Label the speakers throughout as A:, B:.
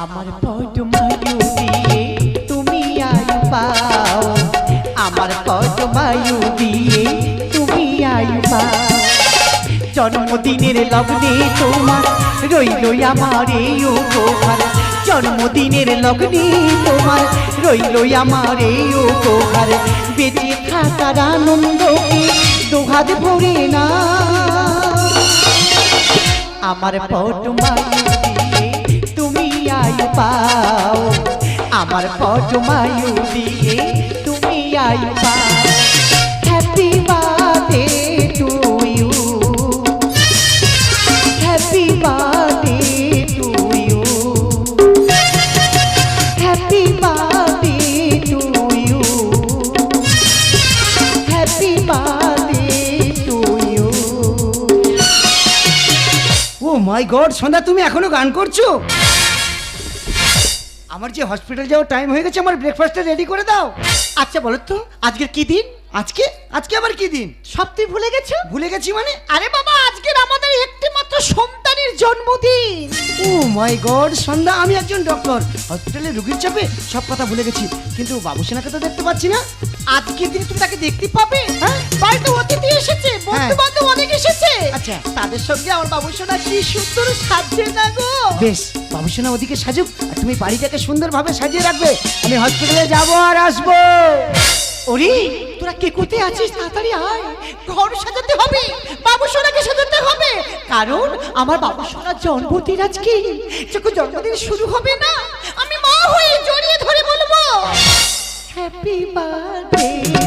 A: আমার পট মায়ু তুমি আয়ু পাও। আমার পট মায়ু তুমি আয়ু পাও। জন্মদিনের লগ্নে তোমার রইল আমার এই উপহার। জন্মদিনের লগ্নে তোমার রইল আমার এই উপহার। বেঁচে থাকার আনন্দকে দুহাত ভরে না আমার পট মায়ু পাও। আমার পট মায়ু দিয়ে তুমি পাও। Happy birthday to you happy birthday to you happy birthday to you happy birthday to you
B: oh my god Sandhya তুমি এখনও গান করছ? আমার যে হসপিটাল যাওয়ার টাইম হয়ে গেছে আমার ব্রেকফাস্টটা রেডি করে দাও।
A: আচ্ছা বলো তো আজকের কি দিন?
B: আজকে? আজকে আবার কি দিন?
A: সব তুই ভুলে গেছো?
B: ভুলে গেছি মানে?
A: আরে বাবা আজকের আমাদের একটি মাত্র সন্তানের জন্মদিন।
B: ও মাই গড সন্ধ্যা আমি একজন ডক্টর হসপিটালে রুগীর চাপে সব কথা ভুলে গেছি। কিন্তু বাবুসেনাকে তো দেখতে পাচ্ছি না।
A: আজকের দিন তুমি তাকে দেখতে পাবে?
B: হ্যাঁ?
A: বাড়িতে অতিথি এসেছে বন্ধু বান্ধব অনেক এসেছে।
B: আচ্ছা।
A: তাদের সঙ্গে আমার বাবু সোনা কি সুন্দর সাজছে না গো।
B: বেশ। বাবুসেনা ওদিকে সাজুক, আর তুমি বাড়িটাকে সুন্দরভাবে সাজিয়ে রাখবে। আমি হসপিটালে যাব আর আসব।
A: ওরে, তোরা কে কোথায় আছিস? তাড়াতাড়ি আয়। ঘর সাজাতে হবে বাবু সোনাকে সাজাতে হবে। কারণ আমার বাবু সোনার জন্মদিন আজকে। যখন জন্মদিন শুরু হবে না, আমি মা হয়ে জড়িয়ে ধরে বলব হ্যাপি বার্থডে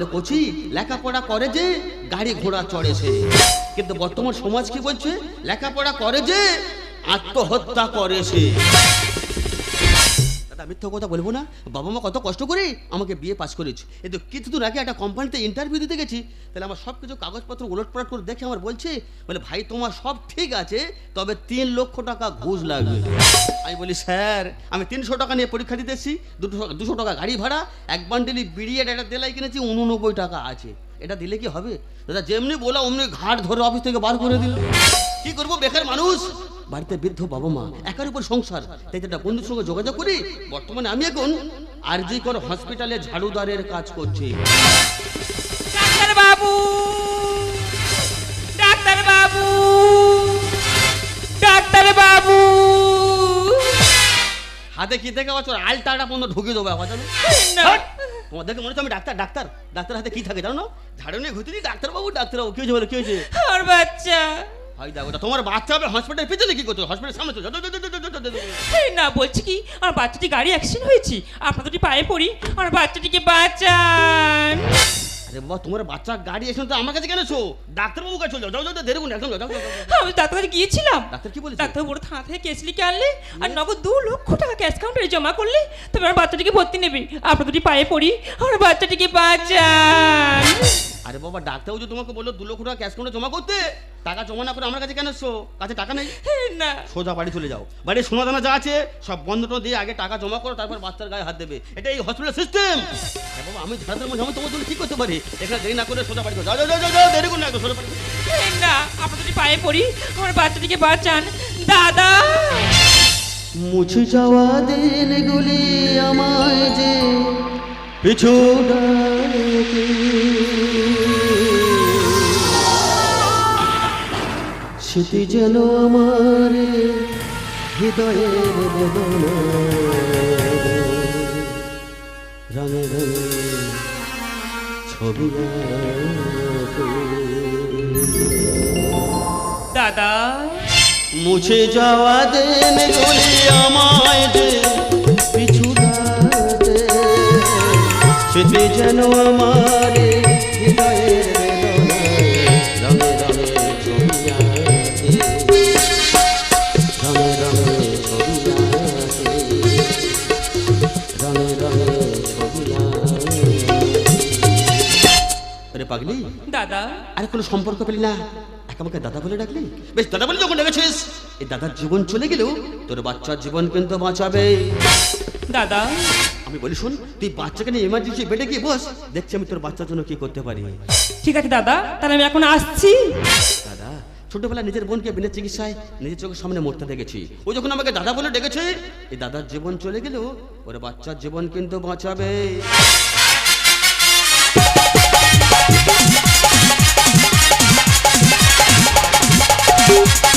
C: বলে, কচি, লেখাপড়া করে যে গাড়ি ঘোড়া চড়েছে কিন্তু বর্তমান সমাজ কি বলছে? লেখাপড়া করে যে আত্মহত্যা করে সে। দাদা মিথ্যা কথা বলব না। বাবা মা কত কষ্ট করে আমাকে বিয়ে পাস করেছে। কিন্তু কিছুদিন আগে একটা কোম্পানিতে ইন্টারভিউ দিতে গেছি। তাহলে আমার সব কিছু কাগজপত্র উলটপালট করে দেখে আমার বলছে, বলে, ভাই, তোমার সব ঠিক আছে, তবে তিন লক্ষ টাকা ঘুষ লাগবে। আমি বলি, স্যার, আমি তিনশো টাকা নিয়ে পরীক্ষা দিতে এসেছি, দুটো, দুশো টাকা গাড়ি ভাড়া, এক বান্ডেলি বিড়িয়ে একটা দেলাই কিনেছি, উননব্বই টাকা আছে। এটা দিলে কি হবে? দাদা, যেমনি বলা অমনি ঘাট ধরে অফিস থেকে বার করে দিল। কি করব, বেকার মানুষ? বাড়িতে বৃদ্ধ বাবা মা একার উপর সংসার। তাই একটা বন্ধুর সঙ্গে যোগাযোগ করি। বর্তমানে আমি এখন আরজি কর হসপিটালে ঝাড়ুদারের কাজ করছি।
D: ডাক্তার বাবু! ডাক্তার বাবু! ডাক্তার বাবু!
C: হাতে কি থেকে বছর আলটাটা পর্যন্ত ঢুকে দেবো আবার জানো?
D: না।
C: তোমার দেখে মনে হচ্ছে আমি ডাক্তার ডাক্তার। ডাক্তার হাতে কি থাকে জানো? না ঝাড়ু নিয়ে ঘুরতে ডাক্তারবাবু ডাক্তারবাবু কি হয়েছে বলে কি হয়েছে?
D: আমার বাচ্চা!
C: দেখো তোমার বাচ্চা হবে পিছনে কি করছ? সামনে
D: না বলছি কি আমার বাচ্চাটি গাড়ি অ্যাক্সিডেন্ট হয়েছে আপনার দুটি পায়ে পড়ি আমার বাচ্চাটিকে বাঁচান।
C: আরে বাবা তোমার বাচ্চা গাড়ি এসে তো আমার কাছে কেন এসো ডাক্তারবাবু কাছে চলে যাও যাও যাও যাও, একদম যাও যাও, যাও, যাও, যাও।
D: আমি ডাক্তার গিয়েছিলাম।
C: ডাক্তার কি বলেছে?
D: ডাক্তার বড় থানা থেকে কেস লিখে আনলে আর নগদ দু লক্ষ টাকা ক্যাশ কাউন্টারে জমা করলে তবে আমার বাচ্চাটিকে ভর্তি নেবে। আপনার দুটি পায়ে পড়ি আমার বাচ্চাটিকে বাঁচান।
C: আরে বাবা ডাক্তারবাবু যে তোমাকে বলল দু লক্ষ টাকা ক্যাশ কাউন্টারে জমা করতে টাকা জমা না করে আমার কাছে কেন এসছো কাছে টাকা নেই?
D: না।
C: সোজা বাড়ি চলে যাও। বাড়ির সোনা দানা যা আছে সব বন্ধ টন্ধ দিয়ে আগে টাকা জমা করো তারপর বাচ্চার গায়ে হাত দেবে। এটা এই হসপিটাল সিস্টেম বাবা আমি ঝাড়াতের মধ্যে আমি তোমার জন্য কি করতে পারি? এখানে দেরি না করে সোজা বাড়ি যাও। যাও যাও, যাও দেরি করুন না সোজা বাড়ি
D: না আপনার যদি পায়ে পড়ি আমার বাচ্চাটিকে বাঁচান। দাদা!
C: মুছে যাওয়া দিনগুলি আমায় যে পিছু ডাকে। সুতি যেন আমার হৃদয়ের বেদনা রঙে রঙে ছবি
D: দাদা।
C: মুছে যাওয়া দেন গলি আমায় দে পিছু যেন আমার কোনো সম্পর্ক পেলি না? এক আমাকে দাদা বলে ডাকলি? বেশ দাদা বলে যখন ডেকেছিস। এই দাদার জীবন চলে গেলেও তোর বাচ্চার জীবন কিন্তু বাঁচাবে।
D: দাদা।
C: আমি বলি শোন তুই বাচ্চাকে নিয়ে এমার্জেন্সি বেডে গিয়ে বস দেখছি আমি তোর বাচ্চার জন্য কি করতে পারি।
D: ঠিক আছে দাদা। তাহলে আমি এখন আসছি।
C: দাদা ছোটবেলা নিজের বোনকে বিনা চিকিৎসায় নিজের চোখের সামনে মরতে দেখেছি। ও যখন আমাকে দাদা বলে ডেকেছে এই দাদার জীবন চলে গেলেও ওর বাচ্চার জীবন কিন্তু বাঁচাবে।
A: Thank you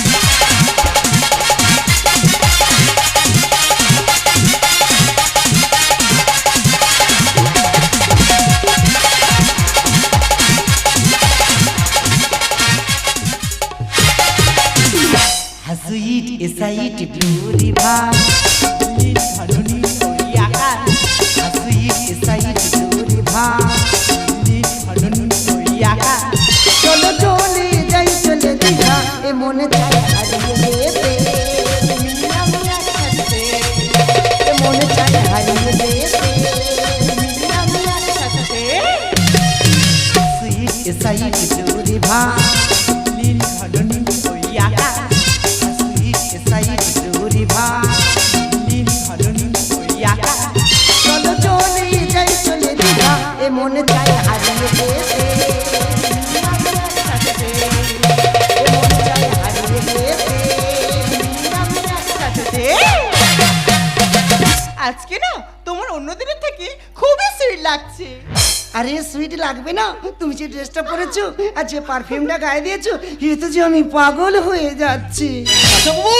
B: আরে লাগবে না তুমি যে ড্রেসটা পরেছো আর যে পারফিউমটা গায়ে দিয়েছ এতে যে আমি পাগল হয়ে যাচ্ছি।
C: ডাক্তারবাবু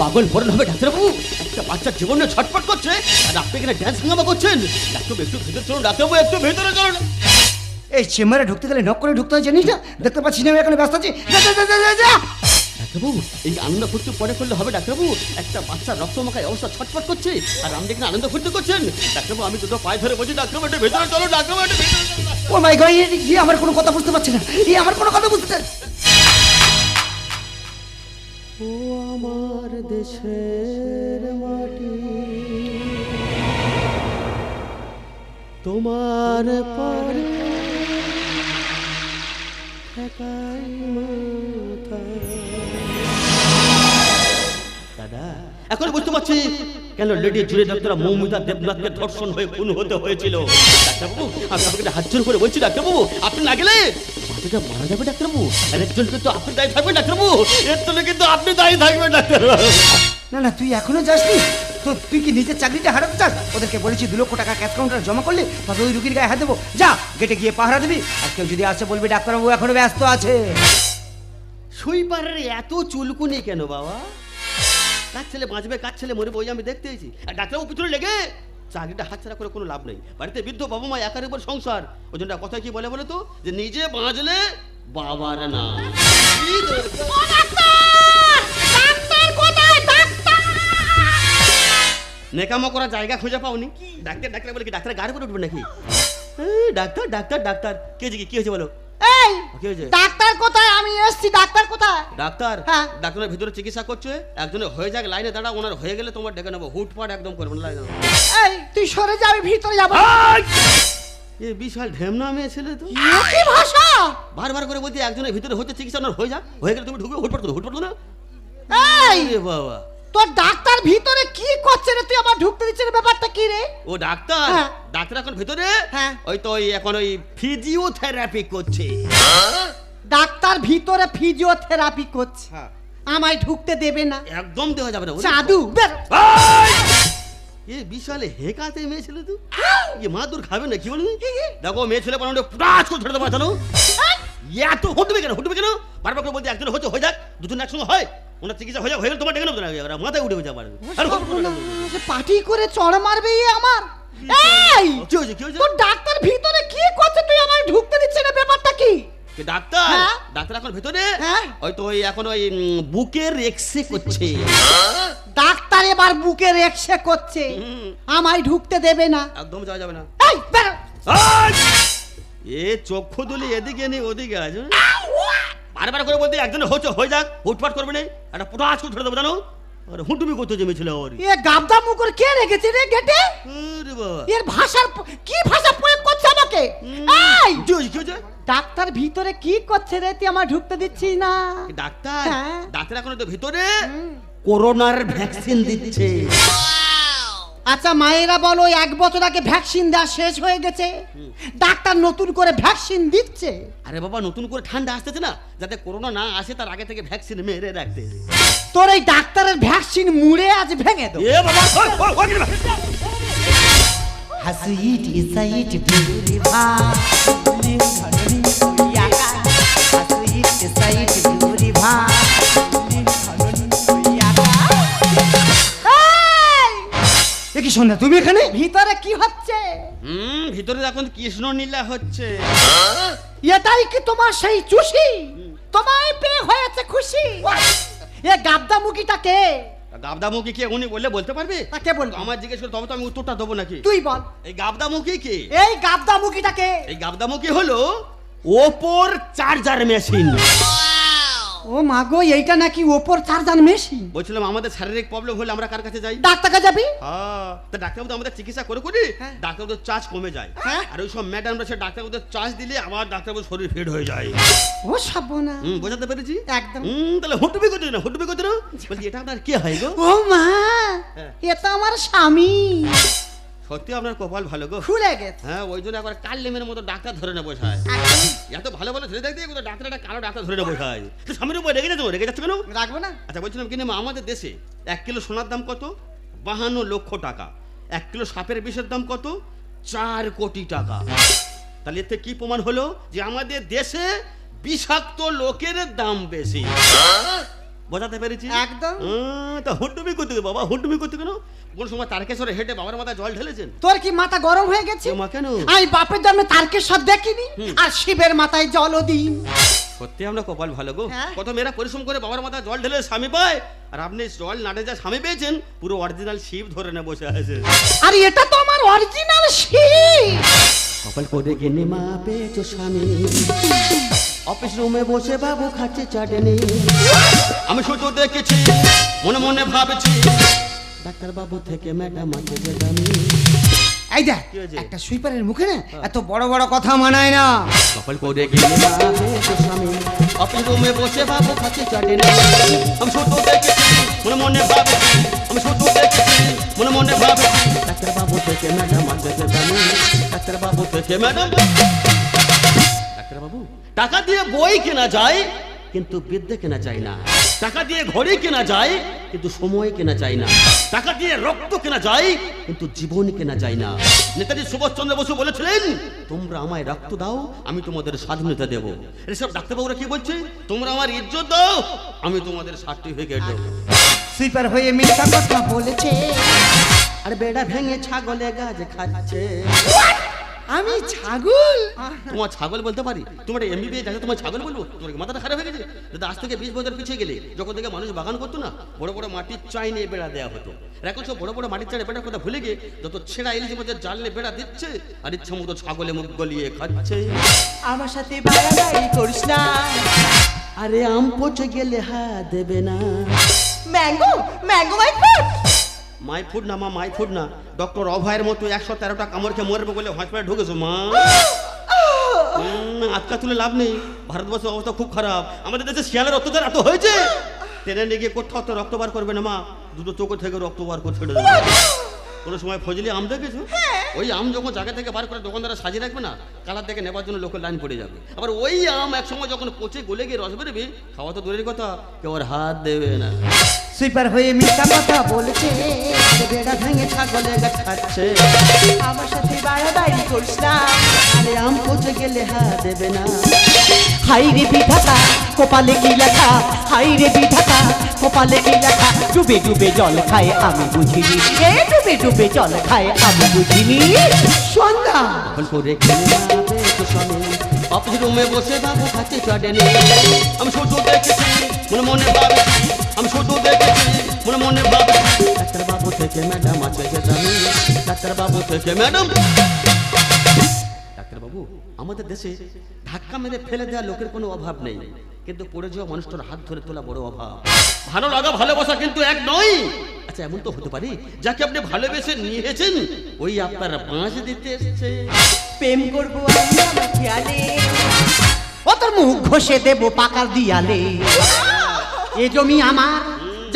C: পাগল বরণ হবে ডাক্তারবাবু একটা বাচ্চার জীবনে ছটফট করছে আর আপনি এখানে ড্যান্স হাঙ্গামা করছেন। ডাক্তারবাবু একটু ভেতরে চলুন ডাক্তারবাবু একটু ভেতরে চলুন।
B: এই চেম্বারে ঢুকতে গেলে নক করে ঢুকতে হয় জানিস না? দেখতে পাচ্ছি না আমি এখানে ব্যস্ত আছি। যা, যা, যা, যা, যা, যা।
C: ডাক্তারবাবু এই আনন্দ ফুর্তি পরে করলে হবে ডাক্তারবাবু। একটা বাচ্চা রক্ত মাখায় অবস্থা ছটফট করছে আর আপনি এখানে আনন্দ ফুর্তি করছেন। ডাক্তারবাবু আমি দুটো পায়ে ধরে বলছি ডাক্তারবাবু একটু ভেতরে চলো ডাক্তারবাবু একটু ভেতরে চলো
B: ও মাই গড ই আমার কোনো কথা বুঝতে পারছে না। ই আমার কোনো কথা বুঝতে
C: ও আমার দেশের মাটি। তোমার পরে ঠেকাই মাথা। এখন বুঝতে পারছি কেন লেডি জুড়ে ডাক্তার মৌমিতা দেবনাথকে ধর্ষণ হয়ে খুন হতে হয়েছিল। ডাক্তারবাবু আমি আপনাকে হাত জোর করে বলছি ডাক্তারবাবু আপনি না গেলে বাচ্চাটা মারা যাবে ডাক্তারবাবু। আর একজন কিন্তু আপনি দায়ী থাকবেন ডাক্তারবাবু। এর জন্য কিন্তু আপনি দায়ী থাকবেন ডাক্তারবাবু।
B: না না তুই এখনও যাসনি? তো তুই কি নিজের চাকরিটা হারাতে চাস? ওদেরকে বলেছি দু লক্ষ টাকা ক্যাশ কাউন্টার জমা করলে তবে ওই রুগীর গায়ে হাত দেবো। যা গেটে গিয়ে পাহারা দিবি। আর কেউ যদি আসে বলবি ডাক্তারবাবু এখনও ব্যস্ত আছে।
C: সুইপারের এত চুলকুনি কেন বাবা? কার ছেলে বাঁচবে কার ছেলে মরে বই আমি দেখতে এসেছি। আর ডাক্তারবাবু পিছনে লেগে চাকরিটা হাতছাড়া করে কোনো লাভ নেই। বাড়িতে বৃদ্ধ বাবা মা একার উপর সংসার। ওই জন্য কথা কি বলে বলে তো? যে নিজে বাঁচলে বাবার না নেকামো করার জায়গা খুঁজে পাওনি। ডাক্তার ডাক্তার বলে কি ডাক্তার গাড়ি করে উঠবে নাকি? Doctor doctor doctor. কি? কি হয়েছে বলো?
A: এই
C: কি হয়েছে?
A: ডাক্তার কোথায়? আমি এসছি ডাক্তার কোথায়?
C: ডাক্তার?
A: হ্যাঁ।
C: ডাক্তারের ভিতরে চিকিৎসা করছে একজনের হয়ে যাক লাইনে দাঁড়া ওনার হয়ে গেলে তোমার ডেকে নেব। হুটপাট একদম করবে না লাইনে
A: এই তুই সরে যা আমি ভিতরে যাব।
C: এ বিশাল ঢেমনা মেয়ে ছেলে তো।
A: কি ভাষা?
C: বারবার করে বলছি একজনের ভিতরে হচ্ছে চিকিৎসা ওনার হয়ে যাক। হয়ে গেলে তুমি ঢুকবে হুটপাট করো হুটপাট করো। না
A: এই
C: বাবা।
A: তোর ডাক্তার ভিতরে কি করছে রে? তুই আমার ঢুকতে দিচ্ছে না ব্যাপারটা কি রে?
C: ও ডাক্তার?
A: হ্যাঁ।
C: ডাক্তার এখন ভিতরে?
A: হ্যাঁ।
C: ওই তো ওই এখন ওই ফিজিওথেরাপি করছে।
A: ডাক্তার ভিতরে ফিজিওথেরাপি করছে।
C: হ্যাঁ।
A: আমায় ঢুকতে দেবে না।
C: একদম দেওয়া যাবে না। ওরে
A: চাদু বের
C: এ বিশাল হেকাতে মেয়ে ছেলে তো। এ মা খাবে না কি বলবি? দেখো মেয়ে ছেলে বানানো প্রাচ করে ছেড়ে দেবো জানো? এত হুটবে কেন? হুটবে কেন? বারবার করে বলতে একজন হচ্ছে হয়ে যাক দুজন একসঙ্গে হয়। ওনার চিকিৎসা হয়ে যাক হয়ে গেলে তোমার ডেকে নেব মাথায় উঠে যাবে আর।
A: পার্টি করে চড় মারবে আমার? এই!
C: কি হয়েছে? কি হয়েছে?
A: তোর ডাক্তার ভিতরে কি করছে? তুই আমার ঢুকতে দিচ্ছে না ব্যাপারটা কি?
C: কে ডাক্তার?
A: হ্যাঁ।
C: ডাক্তার এখন ভেতরে?
A: হ্যাঁ।
C: ওই তো ওই এখন ওই বুকের এক্সরে করছে।
A: ডাক্তার এবার বুকে রেক্সে করছে। আমায় ঢুকতে দেবে না।
C: একদম যাওয়া যাবে না।
A: এই বেরো!
C: এ চক্ষু তুলি এদিকে নেই ওদিকে আছে। বারবার করে বলতে একজন হচ্ছে হয়ে যাক হুটপাট করবে না। একটা পুরো আজকে ধরে দেবো জানো? আর হুটুমি করতে জমেছিল ওর।
A: এ গাবদা মুকুর কে রেখেছে রে গেটে?
C: আরে বাবা।
A: এর ভাষার কি ভাষা প্রয়োগ করছে আমাকে? এই!
C: কি কি
A: ডাক্তার ভিতরে কি করছে রে তুই আমার ঢুকতে দিচ্ছিস না?
C: ডাক্তার?
A: হ্যাঁ।
C: ডাক্তার এখন তো ভিতরে? করোনার ভ্যাকসিন দিচ্ছে।
A: আচ্ছা মায়েরা বলো এক বছর আগে ভ্যাকসিন দেওয়া শেষ হয়ে গেছে। ডাক্তার নতুন করে ভ্যাকসিন দিচ্ছে।
C: আরে বাবা নতুন করে ঠান্ডা আসতেছে না? যাতে করোনা না আসে তার আগে থেকে ভ্যাকসিন মেরে রাখতে।
A: তোর এই ডাক্তারের ভ্যাকসিন মুড়ে আজ ভেঙে দেবো।
C: এ বাবা ওই, ওই, ওই, ওই,
B: হাসুইট ইসাইট ইসাইট
A: কি সন্ধ্যা? তুমি এখানে? ভিতরে কি হচ্ছে?
C: হুম ভিতরে এখন কৃষ্ণ নীলা হচ্ছে।
A: এটাই কি তোমার সেই চুষি? তোমায় পেয়ে হয়েছে খুশি। এ গাবদা মুখিটাকে
C: গাবদামুখী কে উনি বললে বলতে পারবে?
A: তাকে বলব?
C: আমার জিজ্ঞেস করে তবে তো আমি উত্তরটা দেবো নাকি?
A: তুই বল।
C: এই গাবদামুখী কে?
A: এই গাবদা মুখিটাকে
C: এই গাবদামুখী হলো ওপোর চার্জার মেশিন।
A: ও মাগো এইটা নাকি ওপর চার্জার মেশিন?
C: বলছিলাম আমাদের শারীরিক প্রবলেম হলে আমরা কার কাছে যাই?
A: ডাক্তারকে যাবি?
C: হ্যাঁ তা ডাক্তারবাবু আমাদের চিকিৎসা করে করি।
A: হ্যাঁ।
C: ডাক্তারবাবুদের চার্জ কমে যায়।
A: হ্যাঁ।
C: আর ওই সব ম্যাডামরা সে ডাক্তারবাবুদের চার্জ দিলে আমার ডাক্তারবাবুর শরীর ফিট হয়ে যায়।
A: ও সাবনা।
C: হুম বোঝাতে পেরেছি?
A: একদম।
C: হুম তাহলে হুটুবি করতে না হুটুবি করতে না বলছি এটা আপনার কি হয় গো?
A: ও মা
C: হ্যাঁ।
A: এ তো আমার স্বামী।
C: সত্যি আপনার কপাল ভালো গো।
A: খুলে গেছে।
C: হ্যাঁ ওই জন্য একবার কাল লেমের মতো ডাক্তার ধরে না বসায়
A: একদম
C: এত ভালো ভালো ছেলে দেখতে কোথাও ডাক্তার একটা কালো ডাক্তার ধরে না বসায় তো সামনে উপর রেগে যাচ্ছে রেগে যাচ্ছে কেন?
A: রাখব না।
C: আচ্ছা বলছিলাম কিনে আমাদের দেশে এক কিলো সোনার দাম কত? বাহান্ন লক্ষ টাকা। এক কিলো সাপের বিষের দাম কত? চার কোটি টাকা। তাহলে এতে কি প্রমাণ হলো? যে আমাদের দেশে বিষাক্ত লোকের দাম বেশি। বোঝাতে পেরেছি
A: একদম।
C: আহ, তা হুটুমি করতে বাবা হুটুমি করতে কেন? কোন সময় তারকেশ্বরে হেঁটে বাবার মাথায় জল ঢেলেছেন?
A: তোর কি মাথা গরম হয়ে গেছে?
C: মা কেন?
A: আমি বাপের জন্মে তারকে সব দেখিনি আর শিবের মাথায় জলও দিই
C: সত্যি আমরা কপাল ভালো গো।
A: হ্যাঁ।
C: কত মেয়েরা পরিশ্রম করে বাবার মাথায় জল ঢেলে স্বামী পায় আর আপনি জল নাটে যা স্বামী পেয়েছেন পুরো অরিজিনাল শিব ধরে না বসে আছে।
A: আর এটা তো আমার অরিজিনাল শিব!
C: কপাল করে গেনে মা পেয়েছ স্বামী। অফিস রুমে বসে বাবু খাচ্ছে চাটনি। আমি শুধু দেখেছি মনে মনে ভাবছি। ডাক্তার বাবু থেকে ম্যাডাম আছে যে দামি।
B: এই দেখ একটা সুইপারের মুখে না এত বড় বড় কথা মানায় না।
C: কপাল করে গেলে স্বামী অফিস রুমে বসে বাবু খাচ্ছে চাটনি। আমি শুধু দেখেছি মনে মনে ভাবছি। আমি শুধু দেখেছি মনে মনে ভাবছি। ডাক্তার বাবু থেকে ম্যাডাম আছে যে দামি। ডাক্তার বাবু থেকে ম্যাডাম। ডাক্তার বাবু? টাকা দিয়ে বই কেনা যায় কিন্তু বিদ্যে কেনা যায় না। টাকা দিয়ে ঘড়ি কেনা যায় কিন্তু সময় কেনা যায় না। টাকা দিয়ে রক্ত কেনা যায় কিন্তু জীবন কেনা যায় না। নেতাজি সুভাষচন্দ্র বসু বলেছিলেন তোমরা আমায় রক্ত দাও আমি তোমাদের স্বাধীনতা দেব। এসব ডাক্তারবাবুরা কি বলছে? তোমরা আমার ইজ্জত দাও আমি তোমাদের সার্টিফিকেট দেবো।
B: সুইপার হয়ে মিথ্যা কথা বলেছে।
C: আর বেড়া ভেঙে ছাগলে গাছ খাচ্ছে।
A: আমি ছাগল?
C: তোমার ছাগল বলতে পারি? তোমার এমবিবিএস আছে তোমার ছাগল বলব? তোমার মাথাটা খারাপ হয়ে গেছে? দাদা আজ থেকে বিশ বছর পিছিয়ে গেলে যখন থেকে মানুষ বাগান করতো না বড় বড় মাটির চাই নিয়ে বেড়া দেওয়া হতো। এখন সব বড় বড় মাটির চাই বেড়ার কথা ভুলে গিয়ে যত ছেঁড়া ইলিশ মধ্যে জাল বেড়া দিচ্ছে আর ইচ্ছা মতো ছাগলে মুখ গলিয়ে খাচ্ছে।
B: আমার সাথে বাড়াবাড়ি করিস না।
C: আরে আম পচে গেলে হা দেবে না।
B: Mango mango my food
C: my food না, মা, মাই ফুড না। ডক্টর অভয়ের মতো একশো তেরোটা কামড়কে মরবে বলে হসপিটালে ঢুকেছো, মা? আটকা তুলে লাভ নেই। ভারতবর্ষের অবস্থা খুব খারাপ। আমাদের দেশে শিয়ালের অত্যাচার এত হয়েছে? ট্রেনে নিয়ে গিয়ে কোথাও তো রক্ত বার করবে না, মা। দুটো চোখ থেকে রক্ত বার করে ছেড়ে দেবে। কোনো সময় ফজলি আম দেখেছ? ওই আম যখন জায়গা থেকে বার করে দোকানদারা সাজিয়ে রাখবে না কালার দেখে নেবার জন্য লোকের লাইন পড়ে যাবে। আবার ওই আম এক সময় যখন পচে গলে গিয়ে রস বেরোবে খাওয়া তো দূরের কথা কেউ আর হাত দেবে না।
B: সুইপার হয়ে মিথ্যা কথা বলেছে
C: বেড়া ভেঙে ছাগলে গাছ খাচ্ছে
B: আমার সাথে বাড়াবাড়ি করিস না
C: আরে আম পচে গেলে হা দেবে না।
A: হাই রে বিধাতা কপালে কি লেখা? হাই রে বিধাতা কপালে কি লেখা, ডুবে ডুবে জল খায় আমি বুঝিনি। এ ডুবে
B: ডুবে জল খায় আমি বুঝিনি। সন্ধ্যা।
C: এখন করে অফিস রুমে বসে বাবু খাচ্ছে চটেনি আমি শুধু দেখেছি, মনে মনে ভাবেছি। আমি শুধু দেখেছি, মনে মনে ভাবেছি। ডাক্তার বাবু থেকে ম্যাডাম আছে যেতামি ডাক্তার বাবু থেকে ম্যাডাম। ডাক্তার বাবু আমাদের দেশে ধাক্কা মেরে ফেলে দেওয়া লোকের কোনো অভাব নেই। কিন্তু পড়ে যাওয়া মানুষটার হাত ধরে তোলা বড় অভাব। ভালো লাগা ভালোবাসা কিন্তু এক নয়। আচ্ছা এমন তো হতে পারে যাকে আপনি ভালোবেসে নিয়েছেন ওই আপনার বাঁশ দিতে এসছে।
E: প্রেম করব
B: ও তোর মুখ ঘষে দেবো পাকার দিয়ালে। এ জমি আমার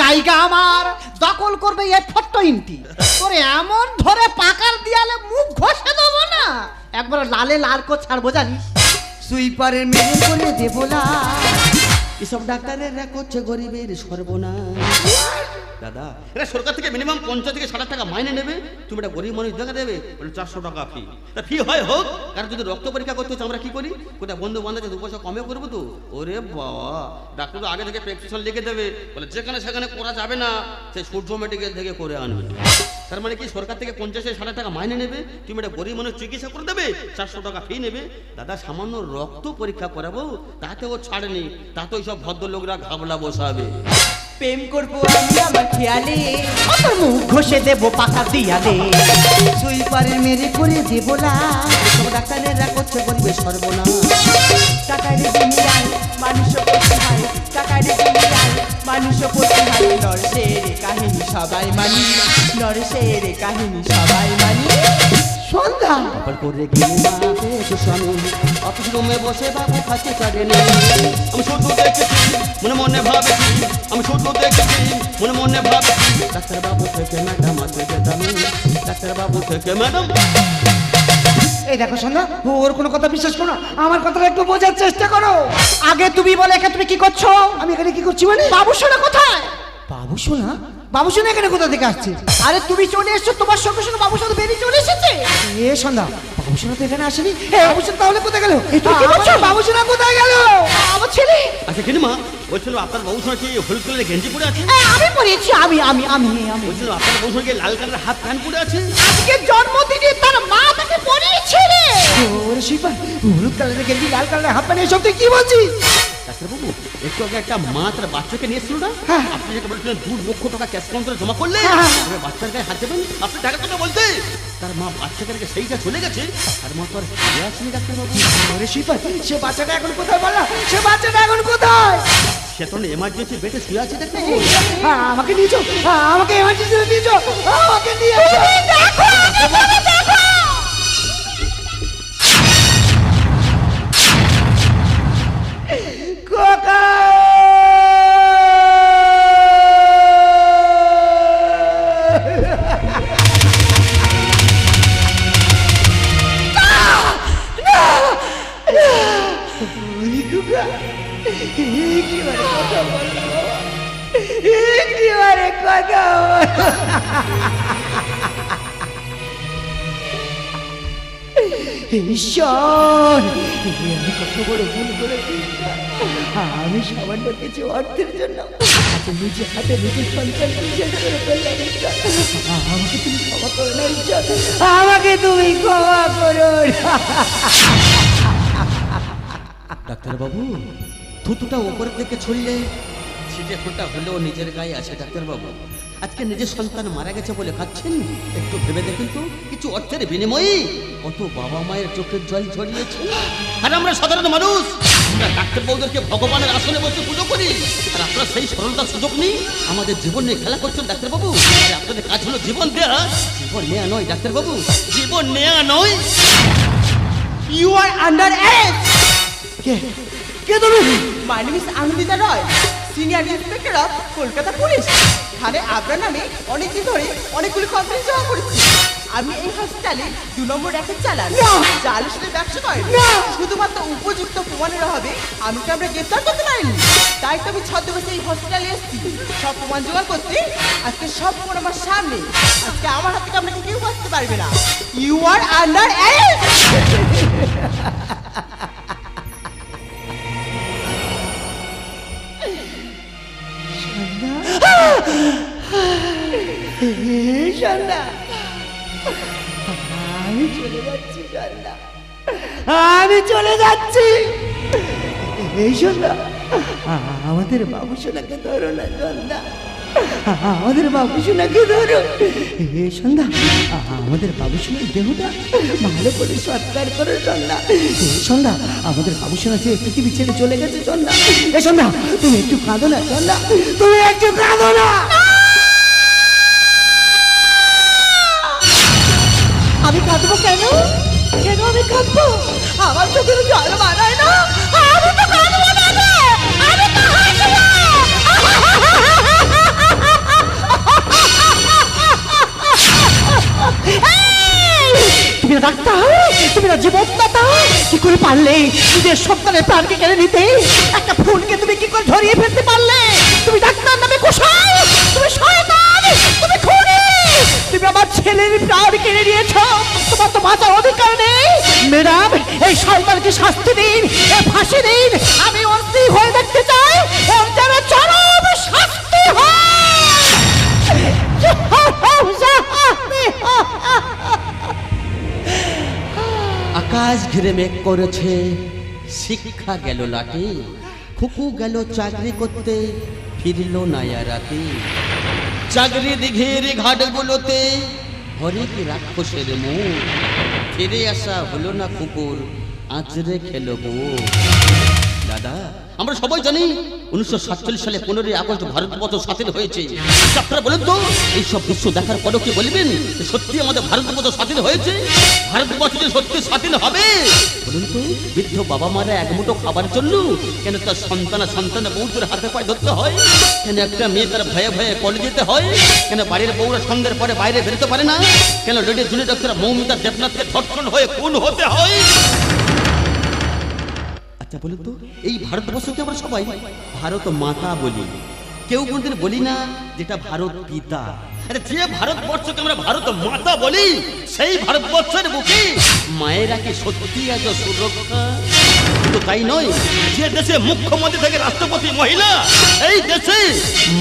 B: জায়গা আমার দখল করবে এই ফট্ট ইন্টি। তোরে এমন ধরে পাকার দিয়ালে মুখ ঘষে দেবো না। একবার লালে লাল কো ছাড়বো জানিস।
E: সুইপারের মেরে করে দেবো না
C: এসব ডাক্তারেরা করছে গরিবের সর্বনাশ। দাদা এরা সরকার থেকে মিনিমাম পঞ্চাশ থেকে ষাট টাকা মাইনে নেবে। তুমি একটা গরিব মানুষ দেখা দেবে, বলে চারশো টাকা ফি তা ফি হয় হোক, কারণ যদি রক্ত পরীক্ষা করতে হচ্ছে, আমরা কি করি? কোথায় বন্ধু বান্ধব দু পয়সা কমে করব তো? ওরে বাবা, ডাক্তার তো আগে থেকে প্রেসক্রিপশন লিখে দেবে। বলে যেখানে সেখানে করা যাবে না সে সূর্য মেডিকেল থেকে করে আনবে। তার মানে কি সরকার থেকে পঞ্চাশ ষাট টাকা মাইনে নেবে? তুমি একটা গরিব মানুষ চিকিৎসা করে দেবে? চারশো টাকা ফি নেবে? দাদা, সামান্য রক্ত পরীক্ষা করাবো, তাতে ও ছাড়েনি। তাতেও সব ভদ্রলোকরা ঘাবলা বসাবে।
E: প্রেম করব আমি আমার খেয়ালে
B: তোর মুখ ঘষে দেবো পাকার দিয়ালে।
E: সুইপারের মেরে করে দেবো না ডাক্তারেরা করছে গরিবের সর্বনাশ। টাকায় জমি মানুষ মানুষ পড়তে হয় নরসের কাহিনী সবাই মানি। নরসের কাহিনী সবাই মানি।
B: সন্ধ্যা।
C: আবার করে না পেয়েছে স্বামী অফিস রুমে বসে বাবু খাচ্ছে মনে ভাবেছি। আমি শুধু দেখেছি, মনে থেকে ম্যাডাম আছে যেতামি ডাক্তার বাবু থেকে ম্যাডাম
B: এই দেখো সন্ধ্যা ওর কোনো কথা বিশ্বাস করো আমার কথাটা একটু বোঝার চেষ্টা করো। আগে তুমি বলে এখানে তুমি কি করছ? আমি এখানে কি করছি মানে? বাবু সোনা কোথায়? বাবু সোনা? বাবু সোনা এখানে কোথা থেকে আসছে? আরে তুমি চলে এসছো তোমার সঙ্গে সঙ্গে বাবু সোনা বেরিয়ে চলে এসেছে। এ সন্ধ্যা বাবু সোনা তো এখানে আসেনি। এ, বাবু সোনা তাহলে কোথায় গেল? আমার বাবু সোনা কোথায় গেল? আমার ছেলে।
C: আচ্ছা কিনে মা বলছিল আপনার কি হলুদ কালারের গেঞ্জি পরে আছে?
B: আমি পড়িয়েছি আমি আমি আমি আমি।
C: বলছিল আপনার সঙ্গে লাল কালারের হাফ প্যান্ট পরে আছে?
B: আজকে জন্মদিনে তার মা পড়িয়েছে রে ওরে শিল্পা হলুদ কালারের গেঞ্জি লাল কালারের হাফ প্যান্ট এসব তুই কি বলছিস?
C: ডাক্তারবাবু একটু আগে একটা মা তার বাচ্চাকে নিয়ে এসেছিল না?
B: হ্যাঁ।
C: আপনি যেটা বলছিলেন দু লক্ষ টাকা ক্যাশ কাউন্টারে জমা করলে
B: হ্যাঁ।
C: এবার বাচ্চার গায়ে হাত দেবেন আপনি টাকা কথা বলতে? তার মা বাচ্চাকে রেখে সেইটা চলে গেছে আর মা তো আর ফিরে আসেনি ডাক্তারবাবু।
B: শিল্পা সে বাচ্চাটা এখন কোথায় বলা সে বাচ্চাটা এখন কোথায়?
C: সে তখন এমার্জেন্সি বেডে শুয়ে আছে দেখতে
B: হ্যাঁ, আমাকে নিয়েছো হ্যাঁ, আমাকে এমার্জেন্সি নিয়েছো আমাকে নিয়ে দেখো ঈশ্বর আমি কত বড় ভুল করেছি। আমি সামান্য কিছু অর্থের জন্য নিজে হাতে নিজের আমাকে তুমি ক্ষমা করো না, ঈশ্বর। আমাকে তুমি ক্ষমা করো
C: ডাক্তারবাবু, থুতুটা ওপরের দিকে ছড়লে ছিটে ফোঁটা হলেও নিজের গায়ে আছে ডাক্তারবাবু। আজকে নিজের সন্তান মারা গেছে বলে খাচ্ছেন? একটু ভেবে দেখুন তো কিছু অর্থের বিনিময়ে কত বাবা মায়ের চোখের জল ঝরিয়েছে। আর আমরা সাধারণ মানুষ আমরা ডাক্তারবাবুদেরকে ভগবানের আসনে বসে পুজো করি। আর আপনারা সেই সরলতার সুযোগ নেই আমাদের জীবন নিয়ে খেলা করছেন ডাক্তারবাবু। আপনাদের কাজ হলো জীবন দেয়া জীবন নেয়া নয় ডাক্তারবাবু। জীবন নেয়া নয়।
E: ইউ আর আন্ডার এজ
B: কে? কে তুমি
E: my name is Anandita Roy senior inspector of Kolkata police. থানে আপনার নামে অনেকদিন ধরে অনেকগুলি কমপ্লেন জমা করেছি। আমি এই হসপিটালে দু নম্বর র্যাকেট চালান। চাল শুধু ব্যবসা করেন শুধুমাত্র উপযুক্ত প্রমাণের অভাবে আমি তো আমরা গ্রেফতার করতে পারিনি। তাই তো আমি ছদ্মবেশে এই হসপিটালে এসেছি। সব প্রমাণ জোগাড় করতে আজকে সব প্রমাণ আমার সামনে। আজকে আমার হাত থেকে আপনাকে কেউ বাঁচতে পারবে না। ইউ আর আন্ডার অ্যারেস্ট
B: আমি চলে যাচ্ছি আমি চলে যাচ্ছি। এই সন্ধ্যা আমাদের বাবু সোনাকে ধরো না সন্ধ্যা আমাদের বাবু সোনাকে ধরো। এই সন্ধ্যা আমাদের বাবু সোনার দেহটা ভালো করে সৎকার করো সন্ধ্যা সন্ধ্যা আমাদের বাবু সোনা যে পৃথিবী ছেড়ে চলে গেছে সন্ধ্যা এই সন্ধ্যা তুমি একটু কাঁদো না সন্ধ্যা তুমি একটু কাঁদো না।
A: কাঁদবো কেন? কেন আমি কাঁদবো আমার চোখের জল বাড়ায় না। আমি তো তো তুমি না ডাক্তার, তুমি না জীবনদাতা, কি করে পারলে নিজের সন্তানের প্রাণকে কেড়ে নিতে? একটা ফুলকে তুমি কি করে ধরিয়ে ফেলতে পারলে? তুমি ডাক্তার নামে কোষায় প্রাণ কেড়ে নিয়েছ। তোমার তো বাঁচার অধিকার নেই। ম্যাডাম, এই শয়তানকে শাস্তি দিন? এ ফাঁসি দিন? আমি অস্থির হয়ে দেখতে চাই।
C: আকাশ ঘিরে মেঘ করেছে, শিক্ষা গেল লাটে, খুকু গেল চাকরি করতে, ফিরল নায়া রাতে চাকরি দিঘির ঘাটগুলোতে হরেক রাক্ষসের মুখ ফিরে আসা হলো না কুকুর আঁচড়ে খেলো বউ দাদা আমরা সবাই জানি উনিশশো সাতচল্লিশ সালে পনেরোই আগস্ট ভারতবর্ষ স্বাধীন হয়েছে। আপনারা বলেন তো, এইসব দৃশ্য দেখার পরও কি বলবেন সত্যি আমাদের ভারতবর্ষ স্বাধীন হয়েছে? ভারতবর্ষ যে সত্যি স্বাধীন হবে? বলুন তো, বৃদ্ধ বাবা মারা এক মুঠো খাবার জন্য কেন তার সন্তান সন্তান বউদের হাতে পায়ে ধরতে হয়? কেন একটা মেয়ে তার ভয়ে ভয়ে কলে যেতে হয়? কেন বাড়ির বউরা সন্ধ্যের পরে বাইরে বেরোতে পারে না? কেন রেডিও জুনি ডক্টর মৌমিতা দেবনাথকে ধর্ষণ হয়ে খুন হতে হয়? আচ্ছা বলুন তো, এই ভারতবর্ষকে আমরা সবাই ভারত মাতা বলি। কেউ কোনদিন বলি না যেটা ভারত পিতা। আরে যে ভারতবর্ষকে আমরা ভারত মাতা বলি, সেই ভারতবর্ষের বুকে মায়েরা কি সত্যি এত সুরক্ষা? কিন্তু তাই নয়, যে দেশে মুখ্যমন্ত্রী থেকে রাষ্ট্রপতি মহিলা, এই দেশে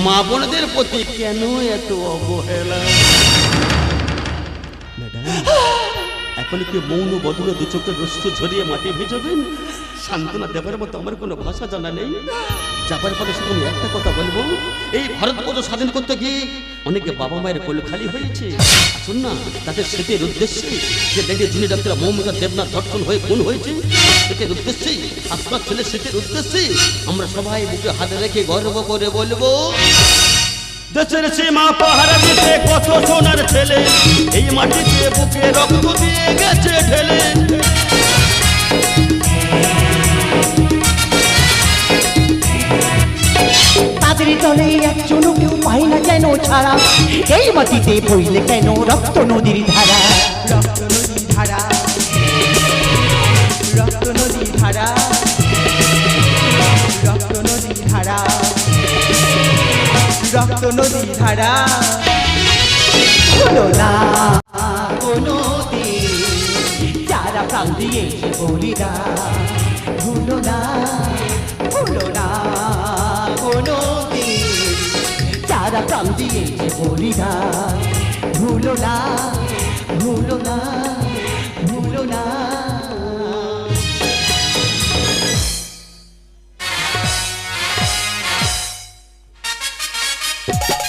C: মা বোনদের প্রতি কেন এত অবহেলা? এখন কি মৌন বদলে দু চোখের রস্ত ঝরিয়ে মাটি ভেজাবেন সান্ত্বনা দেবার মতো আমার কোনো ভাষা জানা নেই। যাবার পরে শুধু আমি একটা কথা বলব, এই ভারতবর্ষ স্বাধীন করতে গিয়ে অনেকে বাবা মায়ের কোল খালি হয়েছে। আসুন না, তাদের স্মৃতির উদ্দেশ্যে যে দেখে যিনি ডাক্তার মৌমিতা দেবনাথ ধর্ষণ হয়ে খুন হয়েছে, স্মৃতির উদ্দেশ্যে, আপনার ছেলে স্মৃতির উদ্দেশ্যে আমরা সবাই বুকে হাতে রেখে গর্ব করে বলব, দেশের সীমা পাহারা দিতে কত সোনার ছেলে, এই মাটিতে বুকে রক্ত দিয়ে গেছে ঢেলে।
A: তাদের দলে একজনও কেউ পায় না কেন ছাড়া? এই মাটিতে বইলে কেন রক্ত নদীর ধারা?
B: রক্ত নদী ধারা। রক্ত নদী ধারা। রক্ত নদী ধারা। রক্ত
A: না, কোনো যারা প্রাণ ভুলো না ভুলো না। কোনো যারা প্রাণ দিয়েছে বলিদান ভুলো না ভুলো না ভুলো না।